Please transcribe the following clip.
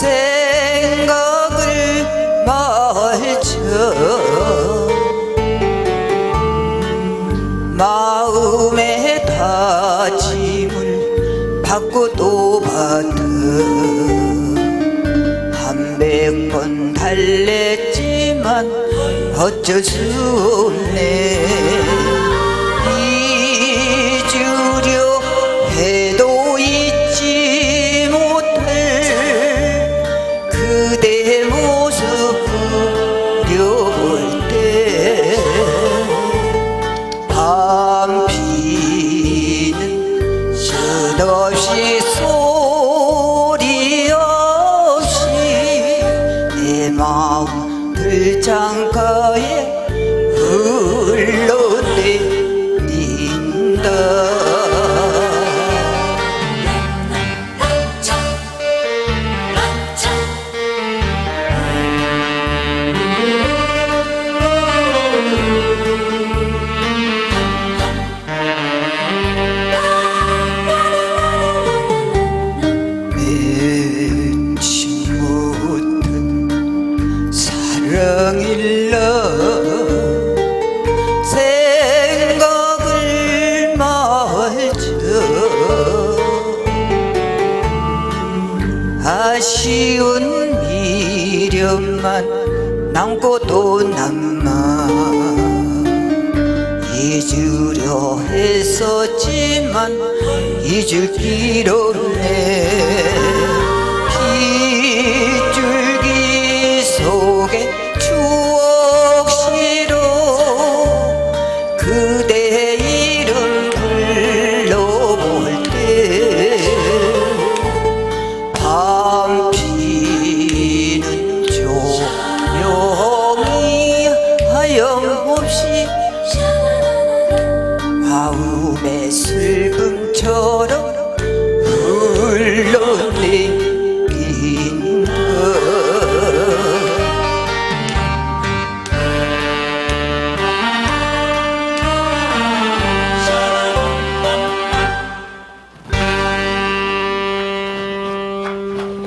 생각을 말쳐 마음의 다짐을 받고 또 받아. 한백 번 달랬지만 어쩔 수 없네. 그대 모습 그려볼 때 밤비는 끝없이 소리 없이 내 마음 들창가에 흘러 아쉬운 미련만 남고 또 남아 잊으려 했었지만 잊을 길 없네 빗줄기 속에 추억시로 그 বছর